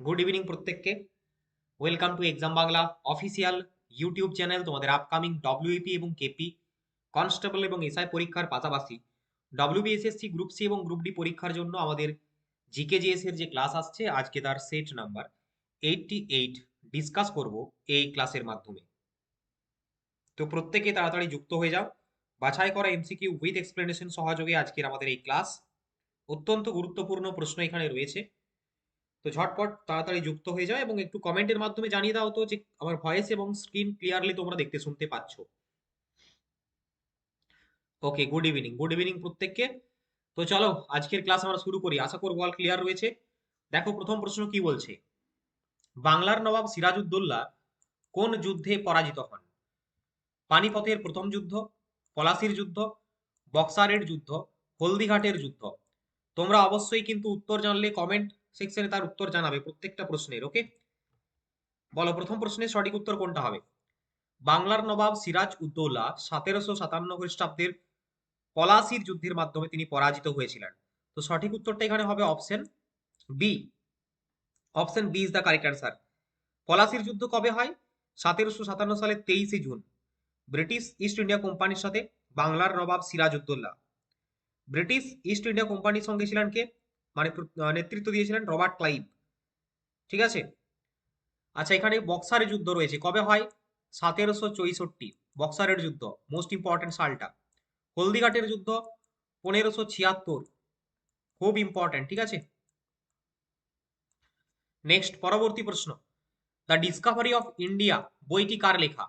Good evening প্রত্যেককে। Welcome to exam Bangla official YouTube channel তোমাদের upcoming WP এবং KP constable এবং SI পরীক্ষার পাশাপাশি। ডব্লিউবিএসএসসি গ্রুপ সি এবং গ্রুপ ডি পরীক্ষার জন্য আমাদের জিকেজিএস এর যে ক্লাস আসছে, আজকে তার set number eighty eight discuss করব এই ক্লাসের মাধ্যমে। তো প্রত্যেকে তাড়াতাড়ি যুক্ত হয়ে যাও। বাছাই করা এমসিকিউ উইথ এক্সপ্লেনেশন সহযোগে আজকের আমাদের এই ক্লাস অত্যন্ত গুরুত্বপূর্ণ প্রশ্ন এখানে রয়েছে। তো ঝটপট তাড়াতাড়ি যুক্ত হয়ে যাও এবং একটু কমেন্টের মাধ্যমে জানিয়ে দাও তো যে আমার ভয়েস এবং স্ক্রিন ক্লিয়ারলি তোমরা দেখতে শুনতে পাচ্ছ। Okay good evening good evening প্রত্যেককে। তো চলো, আজকের ক্লাস আমরা শুরু করি। আশা করব অল ক্লিয়ার রয়েছে। দেখো, প্রথম প্রশ্ন কি বলছে? বাংলার নবাব সিরাজউদ্দৌলা কোন যুদ্ধে পরাজিত হন? পানিপথের প্রথম যুদ্ধ, পলাশির যুদ্ধ, বক্সারের যুদ্ধ, হলদিঘাটের যুদ্ধ। তোমরা অবশ্যই কিন্তু উত্তর জানলে কমেন্ট সেকশনে তার উত্তর জানাবে প্রত্যেকটা প্রশ্নের ওকে বলো, প্রথম প্রশ্নের সঠিক উত্তর কোনটা হবে? বাংলার নবাব সিরাজ উদ্দৌলা সতেরোশো সাতান্ন খ্রিস্টাব্দের পলাশির যুদ্ধের মাধ্যমে তিনি পরাজিত হয়েছিলেন। তো সঠিক উত্তরটা এখানে হবে option B option B is the correct answer পলাশির যুদ্ধ কবে হয়? সতেরোশো সাতান্ন সালের তেইশে জুন। ব্রিটিশ ইস্ট ইন্ডিয়া কোম্পানির সাথে বাংলার নবাব Siraj Uddaula. British East India কোম্পানির সঙ্গে ছিলেন কে? মানে নেতৃত্ব দিয়েছিলেন রবার্ট ক্লাইভ। ঠিক আছে? আচ্ছা এখানে বক্সারের যুদ্ধ রয়েছে। কবে হয়? সতেরোশো চৌষট্টি। বক্সারের যুদ্ধ মোস্ট ইম্পর্টেন্ট সালটা। হলদিঘাটের যুদ্ধ, পনেরোশো ছিয়াত্তর। খুব ইম্পর্টেন্ট ঠিক আছে? নেক্সট পরবর্তী প্রশ্ন। দ্য ডিসকভারি অফ ইন্ডিয়া বইটি কার লেখা?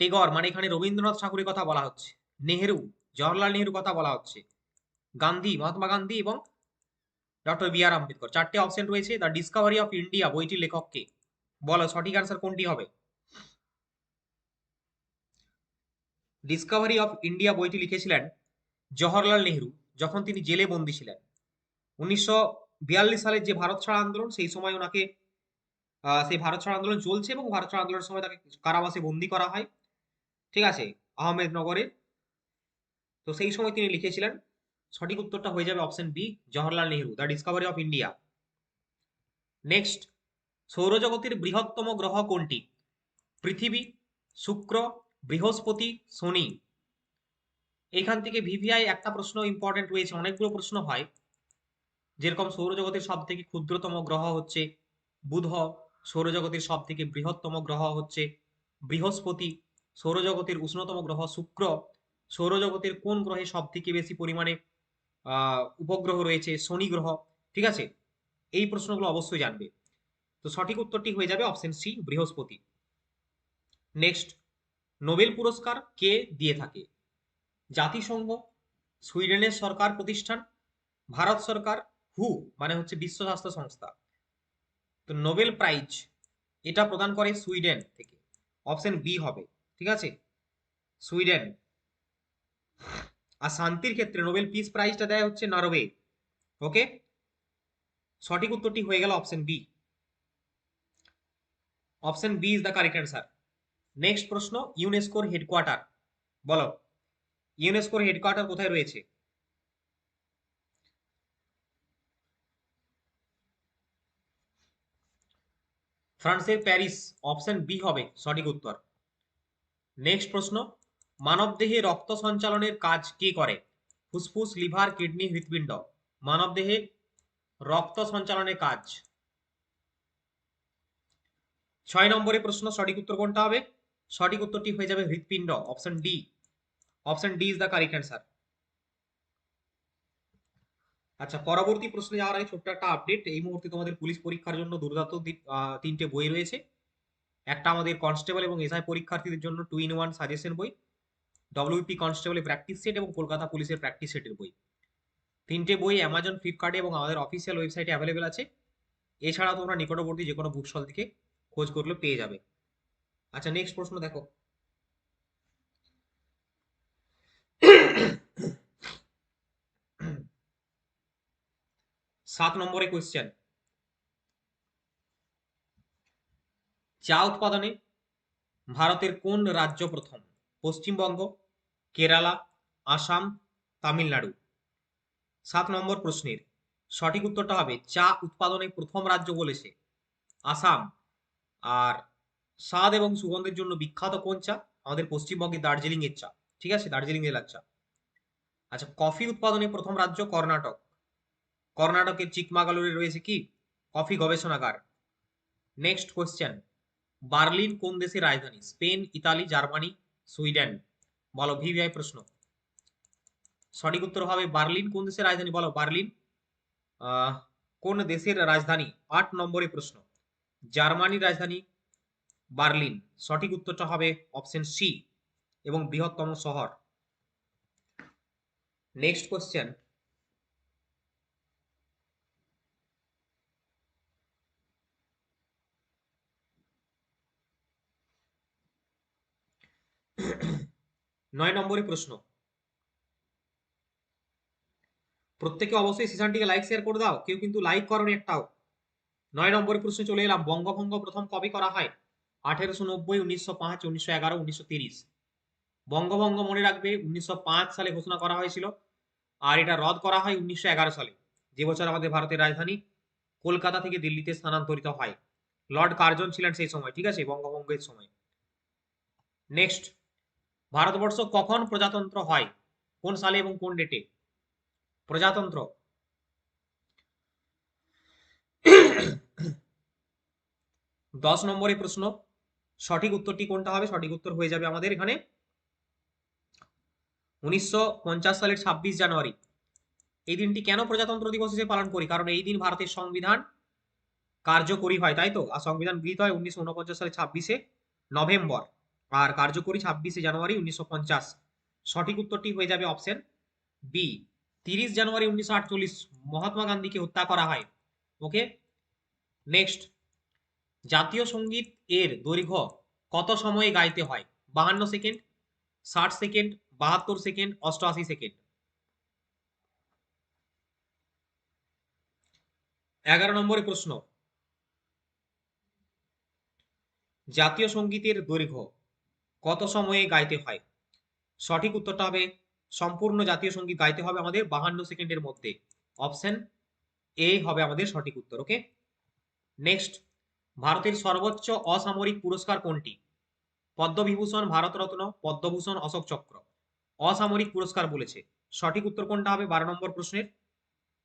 টেগর মানে এখানে রবীন্দ্রনাথ ঠাকুরের কথা বলা হচ্ছে। নেহেরু জওয়াহরলাল নেহেরু কথা বলা হচ্ছে। গান্ধী, মহাত্মা গান্ধী এবং ডক্টর বি আর আম্বেদকর চারটে অপশন রয়েছে দ্য ডিসকভারি অফ ইন্ডিয়া বইটির লেখককে বলো, সঠিক অ্যান্সার কোনটি হবে? ডিসকভারি অফ ইন্ডিয়া বইটি লিখেছিলেন জওহরলাল নেহেরু, যখন তিনি জেলে বন্দী ছিলেন। উনিশশো বিয়াল্লিশ সালের যে ভারত ছাড়া আন্দোলন, সেই সময় ওনাকে সেই ভারত ছাড়া আন্দোলন চলছে এবং ভারত ছাড়া আন্দোলনের সময় তাকে কারাবাসে বন্দি করা হয়। ঠিক আছে, আহমেদনগরে। তো সেই সময় তিনি লিখেছিলেন সঠিক উত্তরটা হয়ে যাবে option B Jawaharlal Nehru the discovery of India next সৌরজগতের বৃহত্তম গ্রহ কোনটি? পৃথিবী, শুক্র, বৃহস্পতি, শনি। এখান থেকে ভিভিআই একটা প্রশ্ন ইম্পর্টেন্ট রয়েছে, অনেকগুলো প্রশ্ন হয়। যেরকম সৌরজগতের সব থেকে ক্ষুদ্রতম গ্রহ হচ্ছে বুধ, সৌরজগতের সব থেকে বৃহত্তম গ্রহ হচ্ছে বৃহস্পতি, সৌরজগতের উষ্ণতম গ্রহ শুক্র। সৌরজগতের কোন গ্রহে সব থেকে বেশি পরিমাণে উপগ্রহ রয়েছে, শনি গ্রহ, ঠিক আছে? এই প্রশ্নগুলো অবশ্যই জানবে। তো সঠিক উত্তরটি হয়ে যাবে অপশন সি বৃহস্পতি। নেক্সট নোবেল পুরস্কার কে দিয়ে থাকে? জাতিসংঘ, সুইডেনের সরকার প্রতিষ্ঠান, ভারত সরকার, হু মানে হচ্ছে বিশ্ব স্বাস্থ্য সংস্থা। তো নোবেল প্রাইজ, এটা প্রদান করে সুইডেন থেকে। অপশন বি হবে, ঠিক আছে? সুইডেন। আর শান্তির ক্ষেত্রে নোবেল পিস প্রাইজটা দেয় হচ্ছে নরওয়ে। ওকে সঠিক উত্তরটি হয়ে গেল option B option B is the correct answer next প্রশ্ন ইউনেস্কোর হেডকোয়ার্টার বলো ইউনেস্কোর হেডকোয়ার্টার কোথায় রয়েছে? ফ্রান্সের প্যারিস অপশন বি হবে সঠিক উত্তর। নেক্সট প্রশ্ন মানবদেহে রক্ত সঞ্চালনের কাজ কে করে? ফুসফুস, লিভার, কিডনি, হৃৎপিণ্ড। মানবদেহে রক্ত সঞ্চালনের কাজ। ছয় নম্বরের প্রশ্ন, সঠিক উত্তর কোনটা হবে? সঠিক উত্তরটি হয়ে যাবে হৃৎপিণ্ড, option D. Option D is the correct answer. আচ্ছা পরবর্তী প্রশ্নে যাওয়ার আগে ছোট্ট একটা আপডেট। এই মুহূর্তে তোমাদের পুলিশ পরীক্ষার জন্য দুর্দান্ত তিনটে বই রয়েছে। একটা আমাদের কনস্টেবল এবং এসআই পরীক্ষার্থীদের জন্য টু ইন ওয়ান সাজেশন বই। ডব্লিউপি কনস্টেবলের প্র্যাকটিস সেট এবং কলকাতা পুলিশের প্র্যাকটিস সেটের বই। তিনটে বই অ্যামাজন ফ্লিপকার্টে এবং আমাদের অফিসিয়াল ওয়েবসাইটে অ্যাভেলেবেল আছে। এছাড়া তোমরা নিকটবর্তী যে কোনো বুক স্টল থেকে খোঁজ করলে পেয়ে যাবে। আচ্ছা নেক্সট প্রশ্ন দেখো। সাত নম্বরে কোয়েশ্চেন চা উৎপাদনে ভারতের কোন রাজ্য প্রথম? পশ্চিমবঙ্গ, কেরালা, আসাম, তামিলনাড়ু। সাত নম্বর প্রশ্নের সঠিক উত্তরটা হবে, চা উৎপাদনে প্রথম রাজ্য বলেছে আসাম। আর স্বাদ এবং সুগন্ধের জন্য বিখ্যাত কোন চা? আমাদের পশ্চিমবঙ্গে দার্জিলিং এর চা। ঠিক আছে? দার্জিলিং জেলার চা। আচ্ছা কফি উৎপাদনে প্রথম রাজ্য কর্ণাটক। কর্ণাটকের চিকমাগালুরে রয়েছে কি? কফি গবেষণাগার। নেক্সট কোয়েশ্চেন বার্লিন কোন দেশের রাজধানী? Spain, Italy, Germany Sweden. বলো, ভিভিআই প্রশ্ন। সঠিক উত্তর হবে বার্লিন। কোন দেশের রাজধানী? বলো, বার্লিন। কোন দেশের রাজধানী? আট নম্বরে প্রশ্ন। জার্মানির রাজধানী বার্লিন। সঠিক উত্তরটা হবে অপশন সি এবং বৃহত্তম শহর। Next question. নয় নম্বরে প্রশ্ন। প্রত্যেকে অবশ্যই সেশনটিকে লাইক শেয়ার করে দাও। কেউ কিন্তু লাইক করনি একটাও। নয় নম্বরের প্রশ্নে চলে এলাম। বঙ্গভঙ্গ প্রথম কবে করা হয়? আঠেরোশো নব্বই, উনিশশো পাঁচ, উনিশশো এগারো, উনিশশো তিরিশ। বঙ্গভঙ্গ মনে রাখবে, উনিশশো পাঁচ সালে ঘোষণা করা হয়েছিল। আর এটা রদ করা হয় উনিশশো এগারো সালে। যে বছর আমাদের ভারতের রাজধানী কলকাতা থেকে দিল্লিতে স্থানান্তরিত হয়। লর্ড কার্জন ছিলেন সেই সময়, ঠিক আছে? বঙ্গভঙ্গের সময়। নেক্সট ভারতবর্ষ কখন প্রজাতন্ত্র হয়? কোন সালে এবং কোন ডেটে প্রজাতন্ত্র। দশ নম্বরে প্রশ্ন, সঠিক উত্তরটি কোনটা হবে? সঠিক উত্তর হয়ে যাবে আমাদের এখানে। উনিশশো পঞ্চাশ সালের ছাব্বিশ জানুয়ারি। এই দিনটি কেন প্রজাতন্ত্র দিবস হিসেবে পালন করি? কারণ এই দিন ভারতের সংবিধান কার্যকরী হয়, তাই তো? আর সংবিধান গৃহীত হয় উনিশশো সালের ছাব্বিশে নভেম্বর। আর কার্যকরী ছাব্বিশে জানুয়ারি উনিশশো পঞ্চাশ। সঠিক উত্তরটি হয়ে যাবে অপশন বি, তিরিশ জানুয়ারি উনিশশো আটচল্লিশ, মহাত্মা গান্ধীকে হত্যা করা হয়। ওকে, নেক্সট, জাতীয় সংগীত এর দৈর্ঘ্য কত সময়ে গাইতে হয়? বাহান্ন সেকেন্ড, ষাট সেকেন্ড, বাহাত্তর সেকেন্ড, অষ্টআশি সেকেন্ড। এগারো নম্বরের প্রশ্ন। জাতীয় সঙ্গীতের দৈর্ঘ্য কত সময়ে গাইতে হয়? সঠিক উত্তরটা হবে, সম্পূর্ণ জাতীয় সংগীত গাইতে হবে আমাদের বাহান্ন সেকেন্ডের মধ্যে। অপশন এ হবে আমাদের সঠিক উত্তর ওকে নেক্সট ভারতের সর্বোচ্চ অসামরিক পুরস্কার কোনটি? পদ্মবিভূষণ, ভারতরত্ন, পদ্মভূষণ, অশোক চক্র। অসামরিক পুরস্কার বলেছে। সঠিক উত্তর কোনটা হবে? বারো নম্বর প্রশ্নের।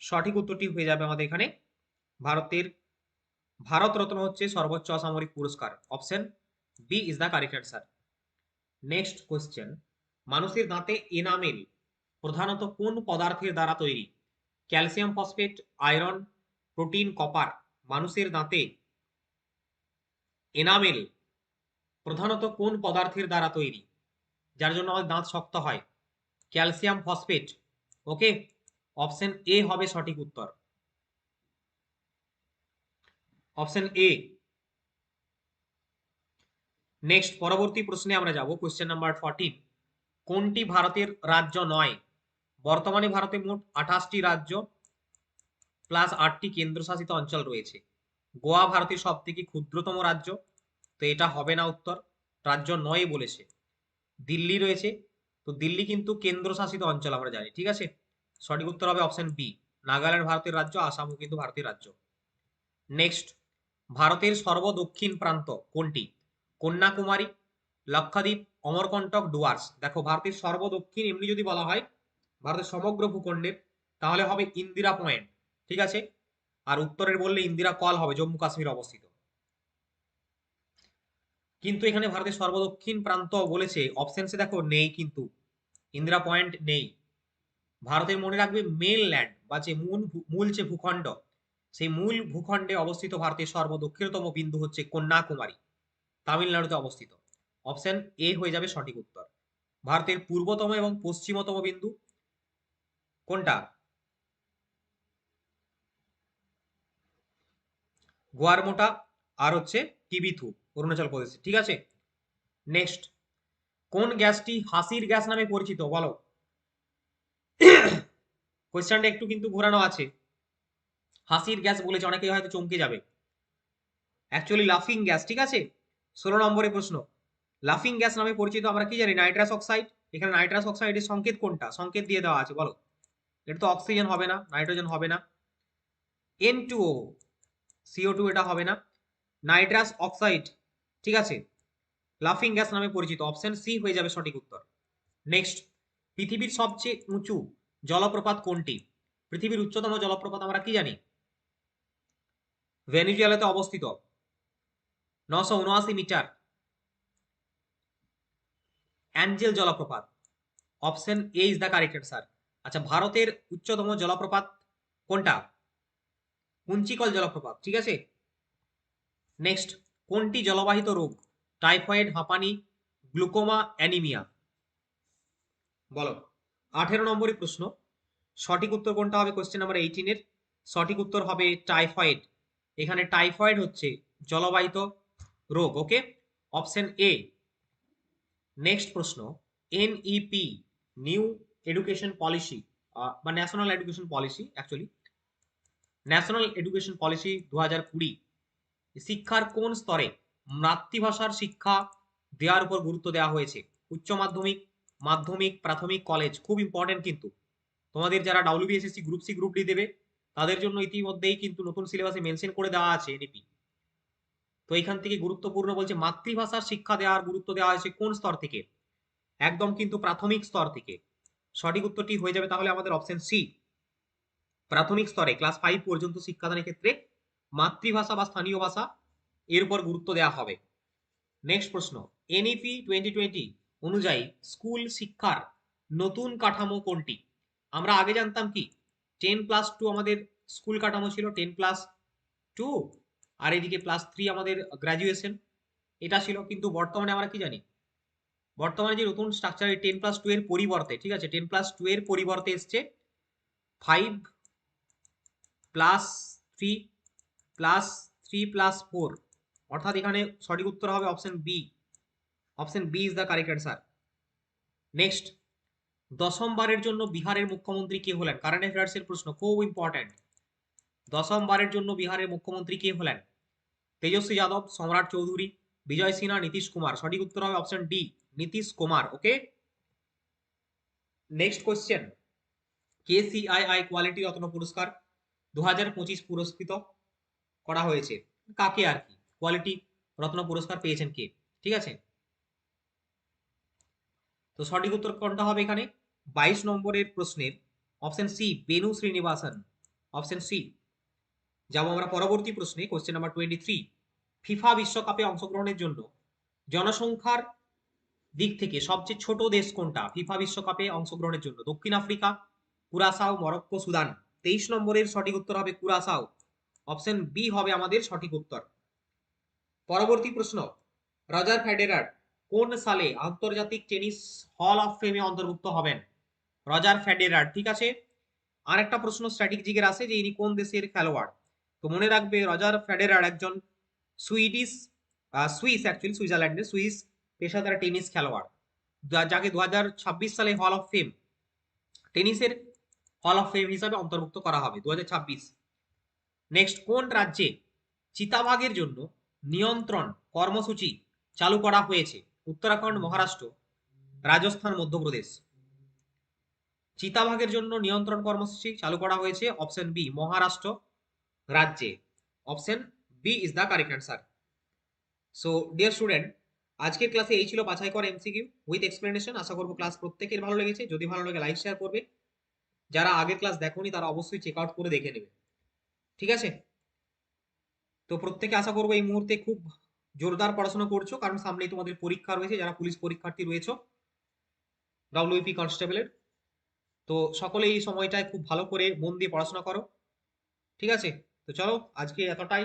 সঠিক উত্তরটি হয়ে যাবে আমাদের এখানে। ভারতের, ভারতরত্ন হচ্ছে সর্বোচ্চ অসামরিক পুরস্কার। Option B is the correct answer next question মানুষের দাঁতে এনামেল, প্রধানত কোন পদার্থের দ্বারা তৈরি? Calcium phosphate, iron, protein, copper, মানুষের দাঁতে এনামেল, প্রধানত কোন পদার্থের দ্বারা তৈরি? যার জন্য আমাদের দাঁত শক্ত হয়। Calcium phosphate, okay? Option A হবে সঠিক উত্তর। অপশন এ নেক্সট পরবর্তী প্রশ্নে আমরা যাব। কোশ্চেন নাম্বার ফর্টিন কোনটি ভারতের রাজ্য নয়? বর্তমানে ভারতে মোট আঠাশটি রাজ্য প্লাস আটটি কেন্দ্রশাসিত অঞ্চল রয়েছে। গোয়া ভারতের সব থেকে ক্ষুদ্রতম রাজ্য। তো এটা হবে না উত্তর, রাজ্য নয় বলেছে। দিল্লি রয়েছে। তো দিল্লি কিন্তু কেন্দ্রশাসিত অঞ্চল আমরা জানি, ঠিক আছে? সঠিক উত্তর হবে অপশন বি নাগাল্যান্ড ভারতের রাজ্য আসামও কিন্তু ভারতের রাজ্য। নেক্সট ভারতের সর্বদক্ষিণ প্রান্ত কোনটি? কন্যাকুমারী, লক্ষাদ্বীপ অমরকন্টক ডুয়ার্স। দেখো, ভারতের সর্বদক্ষিণ এমনি যদি বলা হয়, ভারতের সমগ্র ভূখণ্ডের তাহলে হবে ইন্দিরা পয়েন্ট, ঠিক আছে? আর উত্তরের বললে ইন্দিরা কল হবে, জম্মু কাশ্মীর অবস্থিত। কিন্তু এখানে ভারতের সর্বদক্ষিণ প্রান্ত বলেছে অপশনসে দেখো, নেই কিন্তু। ইন্দিরা পয়েন্ট নেই। ভারতের মনে রাখবে মেন ল্যান্ড বা যে মূল মূল যে ভূখণ্ড, সেই মূল ভূখণ্ডে অবস্থিত ভারতের সর্বদক্ষিণতম বিন্দু হচ্ছে কন্যাকুমারী। তামিলনাড়ুতে অবস্থিত। অপশন এ হয়ে যাবে সঠিক উত্তর। ভারতের পূর্বতম এবং পশ্চিমতম বিন্দু কোনটা? গোয়ারমোটা আর হচ্ছে টিবিথু, অরুণাচল প্রদেশে। ঠিক আছে? নেক্সট কোন গ্যাসটি হাসির গ্যাস নামে পরিচিত? বলো। কোয়েশ্চেনটা একটু কিন্তু ঘোরানো আছে। হাসির গ্যাস বলেছে, অনেকেই হয়তো চমকে যাবে। অ্যাকচুয়ালি লাফিং গ্যাস ঠিক আছে? ষোলো নম্বরের প্রশ্ন, লাফিং গ্যাস নামে পরিচিত আমরা কি জানি? Nitrous oxide. এখানে নাইট্রাস অক্সাইডের সংকেত কোনটা? সংকেত দিয়ে দেওয়া আছে, বলো। এটা তো অক্সিজেন হবে না, নাইট্রোজেন হবে না। N two O CO two এটা হবে না। নাইট্রাস অক্সাইড, ঠিক আছে? লাফিং গ্যাস নামে পরিচিত। অপশন সি হয়ে যাবে সঠিক উত্তর। নেক্সট পৃথিবীর সবচেয়ে উঁচু জলপ্রপাত কোনটি? পৃথিবীর উচ্চতম জলপ্রপাত আমরা কি জানি? ভেনিজুয়েলাতে অবস্থিত। নশো উনআশি মিটার। অ্যাঞ্জেল জলপ্রপাত। Option A is the correct answer আচ্ছা ভারতের উচ্চতম জলপ্রপাত কোনটা? কুঞ্চিকল জলপ্রপাত, ঠিক আছে? নেক্সট কোনটি জলবাহিত রোগ? টাইফয়েড, হাঁপানি, গ্লুকোমা, অ্যানিমিয়া? বলো। আঠেরো নম্বরের প্রশ্ন। সঠিক উত্তর কোনটা হবে? কোশ্চেন নাম্বার এইটিনের সঠিক উত্তর হবে টাইফয়েড। এখানে টাইফয়েড হচ্ছে জলবাহিত রোগ, ওকে? Option A. নেক্সট প্রশ্ন, এনইপি, নিউ এডুকেশন পলিসি বা national education policy actually national education policy দু হাজার কুড়ি, শিক্ষার কোন স্তরে মাতৃভাষার শিক্ষা দেওয়ার উপর গুরুত্ব দেওয়া হয়েছে? উচ্চ মাধ্যমিক মাধ্যমিক, প্রাথমিক, কলেজ, খুব ইম্পর্টেন্ট কিন্তু। তোমাদের যারা WBSSC group C group D দেবে, তাদের জন্য ইতিমধ্যেই কিন্তু নতুন সিলেবাসে মেনশন করে দেওয়া আছে এনইপি তো এখান থেকে গুরুত্বপূর্ণ বলছে মাতৃভাষার শিক্ষা দেওয়ার গুরুত্ব দেওয়া হয়েছে কোন স্তর থেকে? একদম কিন্তু প্রাথমিক স্তর থেকে। সঠিক উত্তরটি হয়ে যাবে তাহলে আমাদের অপশন সি প্রাথমিক স্তরে ক্লাস ফাইভ পর্যন্ত শিক্ষাদানের ক্ষেত্রে মাতৃভাষা বা স্থানীয় ভাষা এর উপর গুরুত্ব দেওয়া হবে। নেক্সট প্রশ্ন এনইপি টোয়েন্টি টোয়েন্টি অনুযায়ী স্কুল শিক্ষার নতুন কাঠামো কোনটি? আমরা আগে জানতাম কি টেন প্লাস টু আমাদের স্কুল কাঠামো ছিল টেন প্লাস টু আর এদিকে প্লাস থ্রি আমাদের গ্রাজুয়েশন এটা ছিল, কিন্তু বর্তমানে আমরা কি জানি? বর্তমানে যে নতুন স্ট্রাকচার টেন প্লাস টু এর পরিবর্তে, ঠিক আছে টেন প্লাস টু এর পরিবর্তে এসছে five plus three plus three plus four অর্থাৎ এখানে সঠিক উত্তর হবে option B option B is the correct answer next দশমবারের জন্য বিহারের মুখ্যমন্ত্রী কে হলেন? কারেন্ট অ্যাফেয়ার্স এর প্রশ্ন, খুব ইম্পর্ট্যান্ট দশমবারের জন্য বিহারের মুখ্যমন্ত্রী কে হলেন? তেজস্বী যাদব, সম্রাট চৌধুরী, বিজয় সিনহা, নীতিশ কুমার। সঠিক উত্তর হবে option D Nitish Kumar okay next question KCII quality Ratna পুরস্কার দু হাজার পঁচিশ পুরস্কৃত করা হয়েছে। কাকে আর কি? কোয়ালিটি রত্ন পুরস্কার পেয়েছেন কে? ঠিক আছে? তো সঠিক উত্তর কোনটা হবে এখানে? বাইশ নম্বরের প্রশ্নের option C Venu Srinivasan. Option C যাব আমরা পরবর্তী প্রশ্নে question number twenty three FIFA বিশ্বকাপে অংশগ্রহণের জন্য জনসংখ্যার দিক থেকে সবচেয়ে ছোট দেশ কোনটা? ফিফা বিশ্বকাপে অংশগ্রহণের জন্য দক্ষিণ আফ্রিকা, কুরাসাও, মরক্কো, সুদান। তেইশ নম্বরের সঠিক উত্তর হবে কুরাসাও। অপশন বি হবে আমাদের সঠিক উত্তর। পরবর্তী প্রশ্ন, রজার ফেডেরার কোন সালে আন্তর্জাতিক টেনিস হল অফ ফেমে অন্তর্ভুক্ত হবেন? রজার ফেডেরার, ঠিক আছে? আরেকটা প্রশ্ন স্ট্র্যাটেজিকের আছে যে ইনি কোন দেশের খেলোয়াড়? তো মনে রাখবে রজার ফেডেরার একজন সুইডিশ সুইস অ্যাকচুয়ালি সুইজারল্যান্ডের সুইস পেশাদার টেনিস খেলোয়াড়। যাকে দুহাজার ছাব্বিশ সালে hall of fame টেনিসের hall of fame হিসাবে অন্তর্ভুক্ত করা হবে, দুহাজার ছাব্বিশ। নেক্সট কোন রাজ্যে চিতাবাঘের জন্য নিয়ন্ত্রণ কর্মসূচি চালু করা হয়েছে? উত্তরাখণ্ড, মহারাষ্ট্র, রাজস্থান, মধ্যপ্রদেশ। চিতাবাঘের জন্য নিয়ন্ত্রণ কর্মসূচি চালু করা হয়েছে, অপশন বি, মহারাষ্ট্র। রাজ্যে। Option B is the correct answer so dear student আজকের ক্লাসে এই ছিল বাছাই করা এমসিকিউ উইথ এক্সপ্লেনেশন আশা করব ক্লাস প্রত্যেকের ভালো লেগেছে। যদি ভালো লাগে লাইক শেয়ার করবে। যারা আগের ক্লাস দেখোনি, তারা অবশ্যই চেক আউট করে দেখে নেবে। ঠিক আছে? তো প্রত্যেকে আশা করব এই মুহূর্তে খুব জোরদার পড়াশোনা করছ, কারণ সামনেই তোমাদের পরীক্ষা রয়েছে। যারা পুলিশ পরীক্ষার্থী রয়েছে ডাব্লিউপি কনস্টেবলের তো সকলে এই সময়টায় খুব ভালো করে মন দিয়ে পড়াশোনা করো। ঠিক আছে? তো চলো আজকে এতটাই